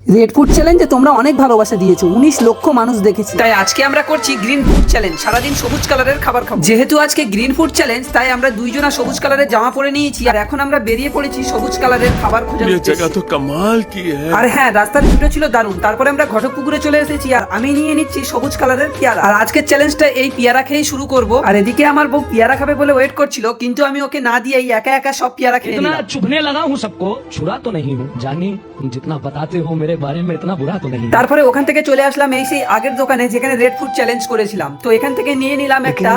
Red food চ্যালেঞ্জে তোমরা অনেক ভালোবাসা দিয়েছো উনিশ লক্ষ মানুষ দেখেছে তাই আজকে আমরা করছি গ্রিন ফুড চ্যালেঞ্জ সারাদিন সবুজ কালারের খাবার খাবো যেহেতু আজকে গ্রিন ফুড চ্যালেঞ্জ তাই আমরা দুইজনা সবুজ কালারের জামা পরে নিয়েছি আর এখন আমরা বেরিয়ে পড়েছি সবুজ কালারের খাবার খোঁজার ये উদ্দেশ্যে। जगह तो कमाल की है আর হ্যাঁ রাস্তার ভিউটা ছিল দারুণ তারপরে আমরা ঘটক পুকুরে চলে এসেছি আর আমি নিয়ে নিচ্ছি সবুজ কালারের পেয়ারা আর আজকের চ্যালেঞ্জটা এই পেয়ারা খেয়েই শুরু করব আর এদিকে আমার বউ পেয়ারা খাবে বলে ওয়েট করছিল কিন্তু আমি ওকে না দিয়ে একা একা সব পেয়ারা খেয়ে इतना নিলাম चुभने लगा हूँ सबको छुरा तो नहीं हूँ जानी तुम जितना बताते हो मेरे बारे में इतना बुरा तो नहीं हूँ। তারপরে ওখান থেকে চলে আসলাম এই সেই আগের দোকানে যেখানে রেড ফুড চ্যালেঞ্জ করেছিলাম তো এখান থেকে নিয়ে নিলাম একটা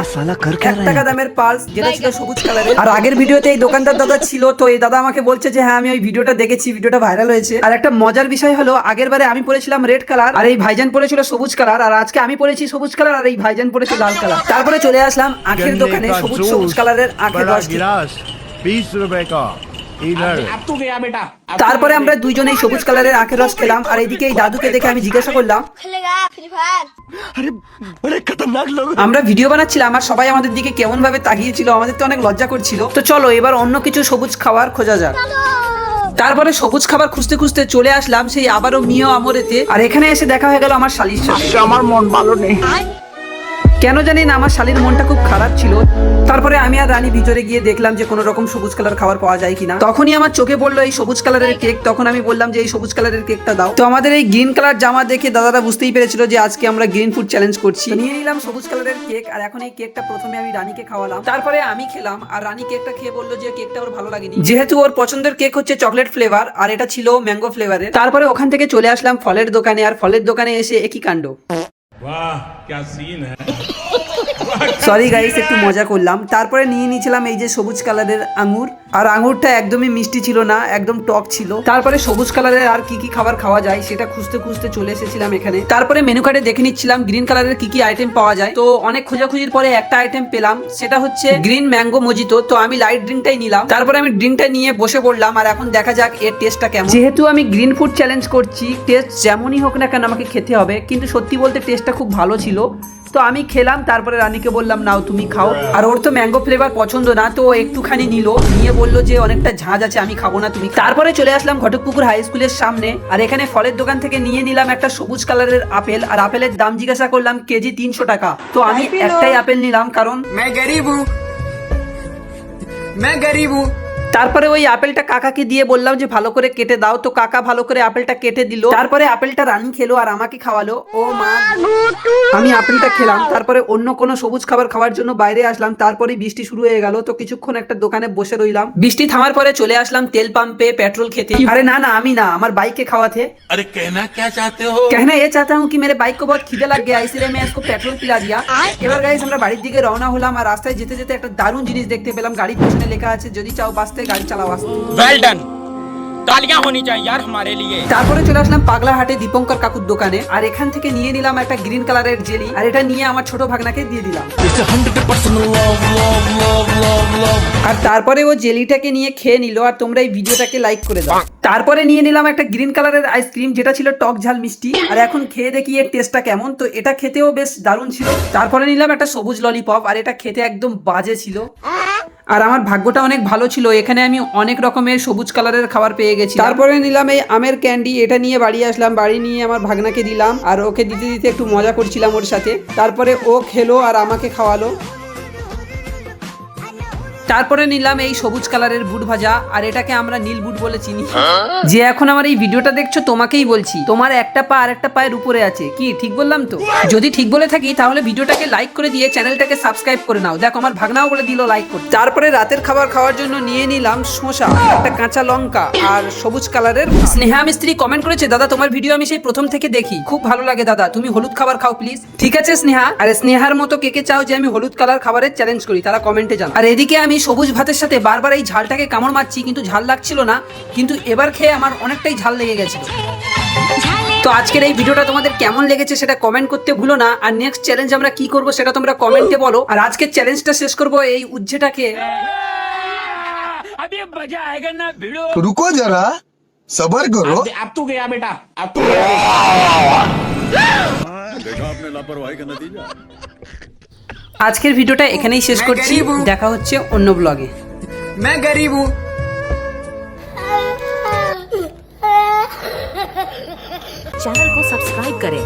এক টাকা দামের পার্স যেটা ছিল সবুজ কালারের আর আগের ভিডিওতে এই দোকানদার দাদা ছিল তো এই দাদা আমাকে বলছে যে হ্যাঁ আমি ওই ভিডিওটা দেখেছি ভিডিওটা ভাইরাল হয়েছে আর একটা মজার বিষয় হলো আগের বারে আমি পড়েছিলাম রেড কালার আর এই ভাইজান পড়েছিল সবুজ কালার আর আজকে আমি পড়েছি সবুজ কালার আর এই ভাইজান পড়েছে লাল কালার তারপরে চলে আসলাম আখের দোকানে সবুজ সবুজ কালারের আখের बड़ा রস খেতে। गिलास बीस रुपए का इधर তারপরে আমরা দুইজনে সবুজ কালারের আখের রস খেলাম আর এদিকে এই দাদুকে দেখে আমি জিজ্ঞাসা করলাম। আমরা ভিডিও বানাচ্ছিলাম আর সবাই আমাদের দিকে কেমন ভাবে তাকিয়েছিল আমাদের তো অনেক লজ্জা করছিল। তো চলো এবার অন্য কিছু সবুজ খাবার খোঁজা যাক। তারপরে সবুজ খাবার খুঁজতে খুঁজতে চলে আসলাম সেই আবারও মিও আমরেতে আর এখানে এসে দেখা হয়ে গেল আমার শালির আমার মন ভালো নেই। কেন জানি না আমার শালির মনটা খুব খারাপ ছিল। তারপরে আমি আর রানী ভিতরে গিয়ে দেখলাম যে কোনো রকম সবুজ কালার খাবার পাওয়া যায় কিনা। তখনই আমার চোখে পড়ল এই সবুজ কালারের কেক। তখন আমি বললাম যে এই সবুজ কালারের কেকটা দাও। তো আমাদের এই গ্রিন কালার জামা দেখে দাদারা বুঝতেই পেরেছিল যে আজকে আমরা গ্রিন ফুড চ্যালেঞ্জ করছি। নিয়ে নিলাম সবুজ কালারের কেক আর এখন এই কেকটা প্রথমে আমি রানীকে খাওয়ালাম। তারপরে আমি খেলাম আর রানী কেকটা খেয়ে বলল যে কেকটা ওর ভালো লাগেনি। যেহেতু ওর পছন্দের কেক হচ্ছে চকলেট ফ্লেভার আর এটা ছিল ম্যাঙ্গো ফ্লেভারের তারপরে ওখান থেকে চলে আসলাম ফলের দোকানে আর ফলের দোকানে এসে একই কাণ্ড। वाह que é assim, né? Sorry guys একটু মজা করলাম। তারপরে নিয়ে নিয়েছিলাম এই যে সবুজ কালারের আঙুর। আর আঙুরটা একদমই মিষ্টি ছিল না, একদম টক ছিল। তারপরে সবুজ কালারের আর কি কি খাবার খাওয়া যায়, সেটা খুঁজতে খুঁজতে চলে এসেছিলাম এখানে। তারপরে মেনু কার্ডে দেখে নিচ্ছিলাম গ্রিন কালারের কি কি আইটেম পাওয়া যায়। তো অনেক খোঁজাখুঁজির পরে একটা আইটেম পেলাম, সেটা হচ্ছে গ্রিন ম্যাঙ্গো মজিতো তো আমি লাইট ড্রিঙ্কটাই নিলাম। তারপরে আমি ড্রিঙ্কটা নিয়ে বসে পড়লাম, আর এখন দেখা যাক এর টেস্টটা কেমন। যেহেতু আমি গ্রিন ফুড চ্যালেঞ্জ করছি টেস্ট যেমনই হোক না কেন আমাকে খেতে হবে, কিন্তু সত্যি বলতে টেস্টটা খুব ভালো ছিল। তো আমি খেলাম তারপরে রানীকে বললাম নাও তুমি খাও আর ওর তো ম্যাঙ্গো ফ্লেভার পছন্দ না তো ও একটুখানি নিল নিয়ে বললো যে অনেকটা ঝাঁজ আছে আমি খাবো না তুমি তারপরে চলে আসলাম ঘটকপুকুর হাই স্কুলের সামনে আর এখানে ফলের দোকান থেকে নিয়ে নিলাম একটা সবুজ কালারের আপেল আর আপেলের দাম জিজ্ঞাসা করলাম কেজি তিনশো টাকা তো আমি একটাই আপেল নিলাম কারণ मैं गरीब हूँ मैं गरीब हूँ তারপরে ওই আপেলটা কাকাকে দিয়ে বললাম যে ভালো করে কেটে দাও তো কাকা ভালো করে আপেলটা কেটে দিল তারপরে আপেলটা রানী খেলো আর আমাকে খাওয়ালো ও মা আমি আপেলটা খেলাম তারপরে অন্য কোনো সবুজ খাবার খাওয়ার জন্য বাইরে আসলাম তারপরে বৃষ্টি শুরু হয়ে গেল তো কিছুক্ষণ একটা দোকানে বসে রইলাম বৃষ্টি থামার পরে চলে আসলাম তেল পাম্পে পেট্রোল খেতে আরে না না আমি না আমার বাইকে খাওয়াতে अरे कहना क्या चाहते हो कहना ये चाहता हूँ कि मेरे बाइक को बहुत খিদে লাগ गया इसलिए मैं इसको पेट्रोल पिला दिया এবার গাইস আমরা বাড়ির দিকে রওনা হলাম আর রাস্তায় যেতে যেতে একটা দারুণ জিনিস দেখতে পেলাম গাড়ির পিছনে লেখা আছে যদি চাও বাঁচতে সাথে গাড়ি চালাও ওয়েল ডান তালিয়া হনি চাই ইয়ার আমারে লিয়ে তারপরে চলে আসলাম পাগলাহাটে দীপঙ্কর কাকুর দোকানে। আর এখান থেকে নিয়ে নিলাম একটা গ্রিন কালারের জেলি আর এটা নিয়ে আমার ছোট ভাগনাকে দিয়ে দিলাম। আর তারপরে ও জেলিটাকে নিয়ে খেয়ে নিল আর তোমরা এই ভিডিওটাকে লাইক করে দাও। তারপরে নিয়ে নিলাম একটা গ্রিন কালারের আইসক্রিম যেটা ছিল টক ঝাল মিষ্টি। আর এখন খেয়ে দেখি এর টেস্টটা কেমন। তো এটা খেতেও বেশ দারুণ ছিল। তারপরে নিলাম একটা সবুজ ললিপপ আর এটা খেতে একদম বাজে ছিল। আর আমার ভাগ্যটা অনেক ভালো ছিল, এখানে আমি অনেক রকমের সবুজ কালারের খাবার পেয়ে গেছি তারপরে নিলাম এই আমের ক্যান্ডি, এটা নিয়ে বাড়ি আসলাম, বাড়ি নিয়ে আমার ভাগনাকে দিলাম, আর ওকে দিতে দিতে একটু মজা করছিলাম ওর সাথে। তারপরে ও খেলো আর আমাকে খাওয়ালো। তারপরে নিলাম এই সবুজ কালারের বুট ভাজা আর এটাকে আমরা নীল বুট বলে চিনি। যে এখন আমার এই ভিডিওটা দেখছ তোমাকেই বলছি তোমার একটা পা আর একটা পায়ের উপরে আছে। কি ঠিক বললাম তো? যদি ঠিক বলে থাকি তাহলে ভিডিওটাকে লাইক করে দিয়ে চ্যানেলটাকে সাবস্ক্রাইব করে নাও। দেখো আমার ভাগনাও বলে দিল লাইক করতে। তারপরে রাতের খাবার খাওয়ার জন্য নিয়ে নিলাম শসা একটা কাঁচা লঙ্কা আর সবুজ কালারের স্নেহা মিস্ত্রি কমেন্ট করেছে দাদা তোমার ভিডিও আমি সেই প্রথম থেকে দেখি। খুব ভালো লাগে দাদা। তুমি হলুদ খাবার খাও প্লিজ ঠিক আছে স্নেহা। আর স্নেহার মতো কে কে চাও যে আমি হলুদ কালার খাবারের চ্যালেঞ্জ করি তারা কমেন্টে জানাও। আর এদিকে আমি সবুজ ভাতের সাথে বারবার এই ঝালটাকে কামড় মারছি কিন্তু ঝাল লাগছিল না কিন্তু এবার খেয়ে আমার অনেকটাই ঝাল লেগে গেছিল তো আজকের এই ভিডিওটা তোমাদের কেমন লেগেছে সেটা কমেন্ট করতে ভুলো না আর নেক্সট চ্যালেঞ্জ আমরা কি করব সেটা তোমরা কমেন্টে বলো আর আজকের চ্যালেঞ্জটা শেষ করব এই উজ্জেটাকে अभी मजा आएगा ना भिड़ो रुको जरा सबर करो अब तू गया बेटा अब तू गया देखा आपने लापरवाही का नतीजा আজকের ভিডিওটা এখানেই শেষ করছি দেখা হচ্ছে অন্য ব্লগে मैं गरीब हूँ चैनल को सब्सक्राइब करें